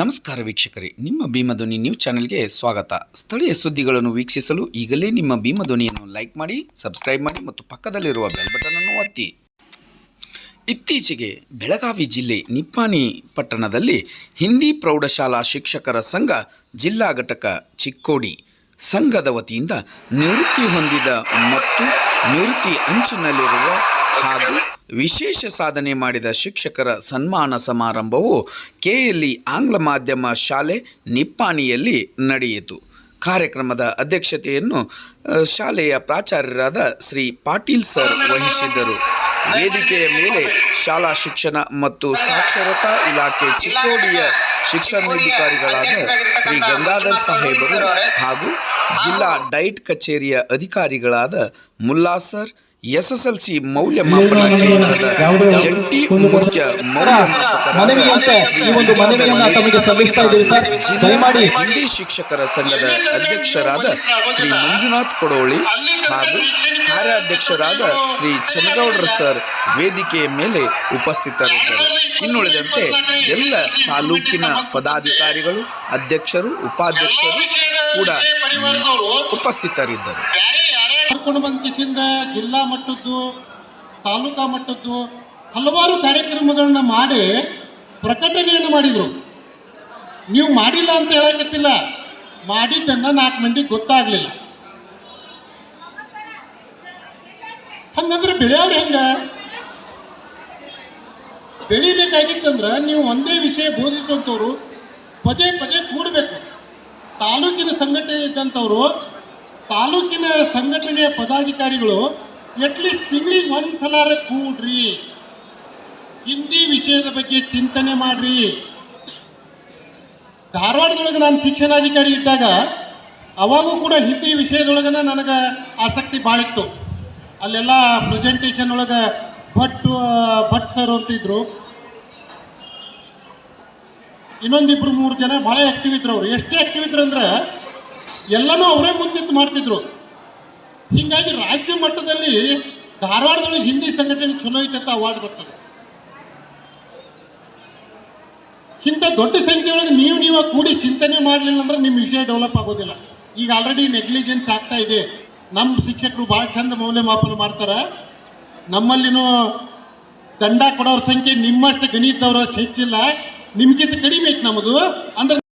ನಮಸ್ಕಾರ ವೀಕ್ಷಕರೇ, ನಿಮ್ಮ ಭೀಮಧ್ವನಿ ನ್ಯೂಸ್ ಚಾನೆಲ್ಗೆ ಸ್ವಾಗತ. ಸ್ಥಳೀಯ ಸುದ್ದಿಗಳನ್ನು ವೀಕ್ಷಿಸಲು ಈಗಲೇ ನಿಮ್ಮ ಭೀಮಧ್ವನಿಯನ್ನು ಲೈಕ್ ಮಾಡಿ, ಸಬ್ಸ್ಕ್ರೈಬ್ ಮಾಡಿ ಮತ್ತು ಪಕ್ಕದಲ್ಲಿರುವ ಬೆಲ್ ಬಟನ್ ಅನ್ನು ಒತ್ತಿ. ಇತ್ತೀಚೆಗೆ ಬೆಳಗಾವಿ ಜಿಲ್ಲೆ ನಿಪ್ಪಾಣಿ ಪಟ್ಟಣದಲ್ಲಿ ಹಿಂದಿ ಪ್ರೌಢಶಾಲಾ ಶಿಕ್ಷಕರ ಸಂಘ ಜಿಲ್ಲಾ ಘಟಕ ಚಿಕ್ಕೋಡಿ ಸಂಘದ ವತಿಯಿಂದ ನಿವೃತ್ತಿ ಹೊಂದಿದ ಮತ್ತು ನಿವೃತ್ತಿ ಅಂಚಿನಲ್ಲಿರುವ ಹಾಗೂ ವಿಶೇಷ ಸಾಧನೆ ಮಾಡಿದ ಶಿಕ್ಷಕರ ಸನ್ಮಾನ ಸಮಾರಂಭವು ಕೆಎಲ್ಇ ಆಂಗ್ಲ ಮಾಧ್ಯಮ ಶಾಲೆ ನಿಪ್ಪಾಣಿಯಲ್ಲಿ ನಡೆಯಿತು. ಕಾರ್ಯಕ್ರಮದ ಅಧ್ಯಕ್ಷತೆಯನ್ನು ಶಾಲೆಯ ಪ್ರಾಚಾರ್ಯರಾದ ಶ್ರೀ ಪಾಟೀಲ್ ಸರ್ ವಹಿಸಿದ್ದರು. ವೇದಿಕೆಯ ಮೇಲೆ ಶಾಲಾ ಶಿಕ್ಷಣ ಮತ್ತು ಸಾಕ್ಷರತಾ ಇಲಾಖೆ ಚಿಕ್ಕೋಡಿಯ ಶಿಕ್ಷಣಾಧಿಕಾರಿಗಳಾದ ಶ್ರೀ ಗಂಗಾಧರ್ ಸಾಹೇಬರು ಹಾಗೂ ಜಿಲ್ಲಾ ಡೈಟ್ ಕಚೇರಿಯ ಅಧಿಕಾರಿಗಳಾದ ಮುಲ್ಲಾ ಸರ್ ಎಸ್ಎಸ್ಎಲ್ಸಿ ಮೌಲ್ಯಮಾಪನ ಕೇಂದ್ರದ ಜಂಟಿ ಮುಖ್ಯ ಮೌಲ್ಯಮಾಪಕರಾದ. ಹಿಂದಿ ಶಿಕ್ಷಕರ ಸಂಘದ ಅಧ್ಯಕ್ಷರಾದ ಶ್ರೀ ಮಂಜುನಾಥ್ ಕೊಡೋಳಿ ಹಾಗೂ ಕಾರ್ಯಾಧ್ಯಕ್ಷರಾದ ಶ್ರೀ ಚನ್ನಗೌಡರ ಸರ್ ವೇದಿಕೆಯ ಮೇಲೆ ಉಪಸ್ಥಿತರಿದ್ದರು ಇನ್ನುಳಿದಂತೆ ಎಲ್ಲ ತಾಲೂಕಿನ ಪದಾಧಿಕಾರಿಗಳು ಅಧ್ಯಕ್ಷರು ಉಪಾಧ್ಯಕ್ಷರು ಕೂಡ ಉಪಸ್ಥಿತರಿದ್ದರು ಕರ್ಕೊಂಡು ಬಂದ ಜಿಲ್ಲಾ ಮಟ್ಟದ್ದು, ತಾಲೂಕಾ ಮಟ್ಟದ್ದು ಹಲವಾರು ಕಾರ್ಯಕ್ರಮಗಳನ್ನ ಮಾಡಿ ಪ್ರಕಟಣೆಯನ್ನು ಮಾಡಿದರು. ನೀವು ಮಾಡಿಲ್ಲ ಅಂತ ಹೇಳಕತ್ತಿಲ್ಲ. ಮಾಡಿದ್ದನ್ನ ನಾಲ್ಕು ಮಂದಿಗೆ ಗೊತ್ತಾಗ್ಲಿಲ್ಲ. ಹಂಗಂದ್ರೆ ಬೆಳೆಯವ್ರು ಹೆಂಗ? ಬೆಳಿಬೇಕಾಗಿತ್ತಂದ್ರೆ ನೀವು ಒಂದೇ ವಿಷಯ ಬೋಧಿಸುವಂಥವ್ರು ಪದೇ ಪದೇ ಕೂಡಬೇಕು. ತಾಲೂಕಿನ ಸಂಘಟನೆ ಇದ್ದಂಥವ್ರು ತಾಲೂಕಿನ ಸಂಘಟನೆಯ ಪದಾಧಿಕಾರಿಗಳು ಅಟ್ಲೀಸ್ಟ್ ತಿಂಗಳಿಗೆ ಒಂದು ಸಲಾರ ಕೂಡ್ರಿ. ಹಿಂದಿ ವಿಷಯದ ಬಗ್ಗೆ ಚಿಂತನೆ ಮಾಡ್ರಿ. ಧಾರವಾಡದೊಳಗೆ ನಾನು ಶಿಕ್ಷಣಾಧಿಕಾರಿ ಇದ್ದಾಗ ಅವಾಗೂ ಕೂಡ ಹಿಂದಿ ವಿಷಯದೊಳಗನ ನನಗೆ ಆಸಕ್ತಿ ಭಾಳ ಇತ್ತು. ಅಲ್ಲೆಲ್ಲ ಪ್ರೆಸೆಂಟೇಷನ್ ಒಳಗೆ ಭಟ್ ಭಟ್ ಸರ್ ಅಂತಿದ್ರು ಇನ್ನೊಂದಿಬ್ರು ಮೂರು ಜನ ಭಾಳ ಆಕ್ಟಿವ್ ಇದ್ರು ಅವರು. ಎಷ್ಟು ಆಕ್ಟಿವ್ ಇದ್ರು ಅಂದ್ರೆ ಎಲ್ಲನೂ ಅವರೇ ಮುಂದಿದ್ದು ಮಾಡ್ತಿದ್ರು. ಹೀಗಾಗಿ ರಾಜ್ಯ ಮಟ್ಟದಲ್ಲಿ ಧಾರವಾಡದೊಳಗೆ ಹಿಂದಿ ಸಂಘಟನೆ ಚಲೋ ಐತೆ ಅವಾರ್ಡ್ ಬರ್ತದೆ. ಇಂಥ ದೊಡ್ಡ ಸಂಖ್ಯೆಯೊಳಗೆ ನೀವು ನೀವು ಕೂಡಿ ಚಿಂತನೆ ಮಾಡಲಿಲ್ಲ ಅಂದ್ರೆ ನಿಮ್ಮ ವಿಷಯ ಡೆವಲಪ್ ಆಗೋದಿಲ್ಲ. ಈಗ ಆಲ್ರೆಡಿ ನೆಗ್ಲಿಜೆನ್ಸ್ ಆಗ್ತಾ ಇದೆ. ನಮ್ಮ ಶಿಕ್ಷಕರು ಭಾಳ ಚಂದ ಮೌಲ್ಯಮಾಪನ ಮಾಡ್ತಾರೆ. ನಮ್ಮಲ್ಲಿನೂ ದಂಡ ಕೊಡೋರ ಸಂಖ್ಯೆ ನಿಮ್ಮಷ್ಟು ಗಣಿತದವ್ರಷ್ಟು ಹೆಚ್ಚಿಲ್ಲ. ನಿಮ್ಗಿಂತ ಕಡಿಮೆ ಐತೆ ನಮ್ಮದು ಅಂದ್ರೆ